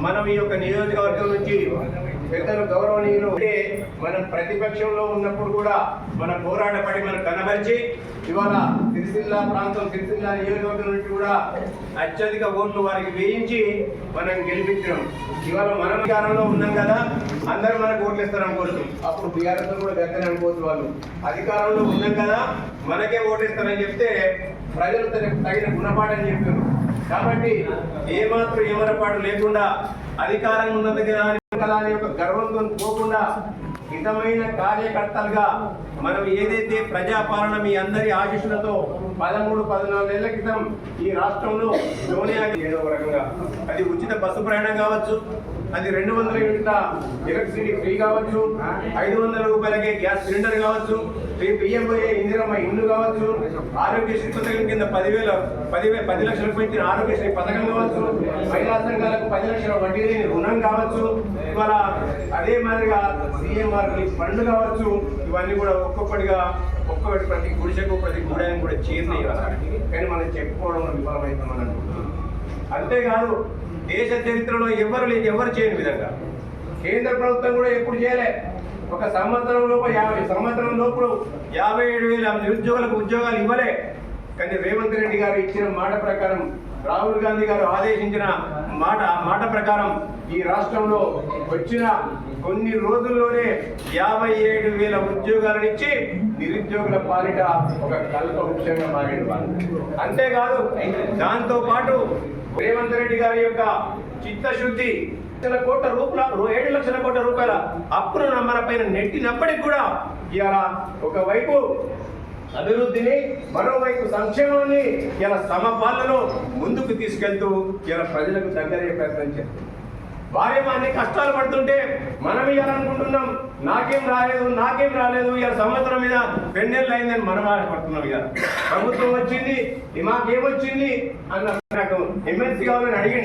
మనం ఈ యొక్క నియోజకవర్గం నుంచి పెద్దలు గౌరవనీయులు మనం ప్రతిపక్షంలో ఉన్నప్పుడు కూడా మన పోరాటపడి మనం కనబరిచి ఇవాళ సిరిసిల్ల ప్రాంతం సిరిసిల్ల నియోజకవర్గం నుంచి కూడా అత్యధిక ఓట్లు వారికి వేయించి మనం గెలిపించడం ఇవాళ మనం అధికారంలో ఉన్నాం కదా అందరూ మనకు ఓట్లు ఇస్తారు అనుకోవచ్చు అప్పుడు బీఆర్ఎస్ కూడా దగ్గర అనుకోవచ్చు వాళ్ళు. అధికారంలో ఉన్నాం కదా మనకే ఓటేస్తారని చెప్తే ప్రజలు తగిన గుణపాఠం చెప్పారు కాబట్టి ఏమాత్రం ఏమరపాటు లేకుండా అధికారం ఉన్నది కదా అని అనే ఒక గర్వంతో పోకుండా హితమైన కార్యకర్తలుగా మనం ఏదైతే ప్రజాపాలన మీ అందరి ఆశీస్సులతో పదమూడు పద్నాలుగేళ్ళ క్రితం ఈ రాష్ట్రంలో సోనియా ఏదో రకంగా అది ఉచిత బస్సు ప్రయాణం కావచ్చు అది రెండు వందల యూనిట్ల ఎలక్ట్రిసిటీ ఫ్రీ కావచ్చు ఐదు వందల రూపాయలకే గ్యాస్ సిలిండర్ కావచ్చు రేపు పిఎంఓఏ ఇందిరమ్మ ఇల్లు కావచ్చు ఆరోగ్యశ్రీ పథకం కింద పదివేల పదివే పది లక్షలకు పెంచిన ఆరోగ్యశ్రీ పథకం కావచ్చు మహిళా సంఘాలకు పది లక్షల వడ్డీ లేని రుణం కావచ్చు ఇవాళ అదే మాదిరిగా సీఎంఆర్ ఫండ్ కావచ్చు ఇవన్నీ కూడా ఒక్కొక్కటిగా ఒక్కొక్కటి ప్రతి గుడిసెకు ప్రతి గుడాయం కూడా చేరినాయి కానీ మనం చెప్పుకోవడం విఫలమవుతామని అనుకుంటున్నాం. అంతేకాదు దేశ చరిత్రలో ఎవరు లేదు ఎవరు చేయని విధంగా. కేంద్ర ప్రభుత్వం కూడా ఎప్పుడు చేయలే. ఒక సంవత్సరం లోపు యాభై సంవత్సరం లోపు యాభై ఏడు వేల నిరుద్యోగులకు ఉద్యోగాలు ఇవ్వలే. కానీ రేవంత్ రెడ్డి గారు ఇచ్చిన మాట ప్రకారం రాహుల్ గాంధీ గారు ఆదేశించిన మాట మాట ప్రకారం ఈ రాష్ట్రంలో వచ్చిన కొన్ని రోజుల్లోనే యాభై ఏడు వేల ఉద్యోగాలను ఇచ్చి నిరుద్యోగుల పాలిట ఒక కల్ప వృక్షంగా మారింది వాళ్ళు. అంతేకాదు దాంతో పాటు రేవంత్ రెడ్డి గారి యొక్క చిత్తశుద్ధి లక్షల కోట్ల రూపాయల ఏడు లక్షల కోట్ల రూపాయల అప్పును మన పైన నెట్టినప్పటికి కూడా ఇవాళ ఒకవైపు అభివృద్ధిని మరోవైపు సంక్షేమాన్ని ఇలా సమపాలలో ముందుకు తీసుకెళ్తూ ఇలా ప్రజలకు దగ్గరయ్యే ప్రయత్నం చేస్తుంది. వారేమో అన్ని కష్టాలు పడుతుంటే మనం ఇవ్వాలనుకుంటున్నాం. నాకేం రాలేదు నాకేం రాలేదు ఇలా సంవత్సరం మీద రెండేళ్ళు అయిందని మనం ఆశపడుతున్నాం ఇక ప్రభుత్వం వచ్చింది మాకేమొచ్చింది అన్న నాకు ఎమ్మెల్సీ కావాలని అడిగింది